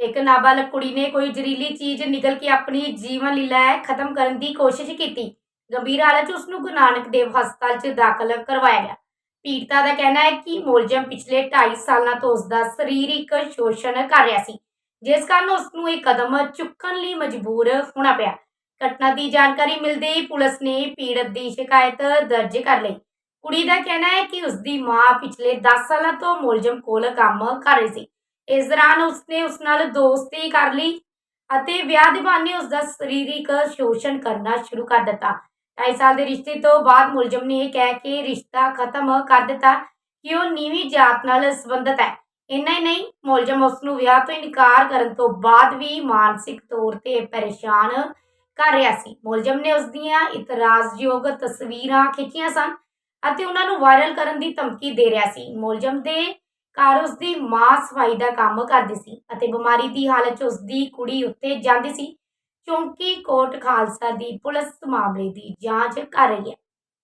ਇੱਕ ਨਾਬਾਲਗ ਕੁੜੀ ਨੇ ਕੋਈ ਜ਼ਹਿਰੀਲੀ ਚੀਜ਼ ਨਿਗਲ ਕੇ ਆਪਣੀ ਜੀਵਨ ਲੀਲਾ ਖਤਮ ਕਰਨ ਦੀ ਕੋਸ਼ਿਸ਼ ਕੀਤੀ। ਗੰਭੀਰ ਹਾਲਤ 'ਚ ਉਸ ਨੂੰ ਗੁਰੂ ਨਾਨਕ ਦੇਵ ਹਸਪਤਾਲ 'ਚ ਦਾਖਲ ਕਰਵਾਇਆ ਗਿਆ। ਪੀੜਤਾ ਦਾ ਕਹਿਣਾ ਹੈ ਕਿ ਮੁਲਜ਼ਮ ਪਿਛਲੇ 2.5 ਸਾਲਾਂ ਤੋਂ ਉਸ ਦਾ ਸਰੀਰਕ ਸ਼ੋਸ਼ਣ ਕਰ ਰਿਹਾ ਸੀ, ਜਿਸ ਕਾਰਨ ਉਸ ਨੂੰ ਇਹ ਕਦਮ ਚੁੱਕਣ ਲਈ ਮਜਬੂਰ ਹੋਣਾ ਪਿਆ। ਘਟਨਾ ਦੀ ਜਾਣਕਾਰੀ ਮਿਲਦੇ ਹੀ ਪੁਲਿਸ ਨੇ ਪੀੜਤ ਦੀ ਸ਼ਿਕਾਇਤ ਦਰਜ ਕਰ ਲਈ। ਕੁੜੀ ਦਾ ਕਹਿਣਾ ਹੈ ਕਿ ਉਸ ਦੀ ਮਾਂ ਪਿਛਲੇ 10 ਸਾਲਾਂ ਤੋਂ ਮੁਲਜ਼ਮ ਕੋਲ ਕੰਮ ਕਰ ਰਹੀ ਸੀ। ਇਸ ਦੌਰਾਨ ਉਸਨੇ ਉਸ ਨਾਲ ਦੋਸਤੀ ਕਰ ਲਈ ਅਤੇ ਵਿਆਹ ਦੇ ਬਹਾਨੇ ਉਸ ਦਾ ਸਰੀਰਕ ਸ਼ੋਸ਼ਣ ਕਰਨਾ ਸ਼ੁਰੂ ਕਰ ਦਿੱਤਾ। 2.5 ਸਾਲ ਦੇ ਰਿਸ਼ਤੇ ਤੋਂ ਬਾਅਦ ਮੁਲਜ਼ਮ ਨੇ ਇਹ ਕਹਿ ਕੇ ਰਿਸ਼ਤਾ ਖਤਮ ਕਰ ਦਿੱਤਾ ਕਿ ਉਹ ਨੀਵੀਂ ਜਾਤ ਨਾਲ ਸੰਬੰਧਿਤ ਹੈ। ਇੰਨਾ ਹੀ ਨਹੀਂ, ਮੁਲਜ਼ਮ ਉਸ ਨੂੰ ਵਿਆਹ ਤੋਂ ਇਨਕਾਰ ਕਰਨ ਤੋਂ ਬਾਅਦ ਵੀ ਮਾਨਸਿਕ ਤੌਰ ਤੇ ਪਰੇਸ਼ਾਨ ਕਰ ਰਿਹਾ ਸੀ। ਮੁਲਜ਼ਮ ਨੇ ਉਸ ਦੀਆਂ ਇਤਰਾਜ਼ਯੋਗ ਤਸਵੀਰਾਂ ਖਿੱਚੀਆਂ ਸਨ ਅਤੇ ਉਹਨਾਂ ਨੂੰ ਵਾਇਰਲ ਕਰਨ ਦੀ ਧਮਕੀ ਦੇ ਰਿਹਾ ਸੀ। ਮੁਲਜ਼ਮ ਦੇ ਘਰ ਉਸਦੀ ਮਾਂ ਸਫ਼ਾਈ ਦਾ ਕੰਮ ਕਰਦੀ ਸੀ ਅਤੇ ਬਿਮਾਰੀ ਦੀ ਹਾਲਤ 'ਚ ਉਸ ਕੁੜੀ ਉੱਤੇ ਜਾਂਦੀ ਸੀ। ਚੌਂਕੀ ਕੋਟ ਖਾਲਸਾ ਦੀ ਪੁਲਿਸ ਮਾਮਲੇ ਦੀ ਜਾਂਚ ਕਰ ਰਹੀ ਹੈ।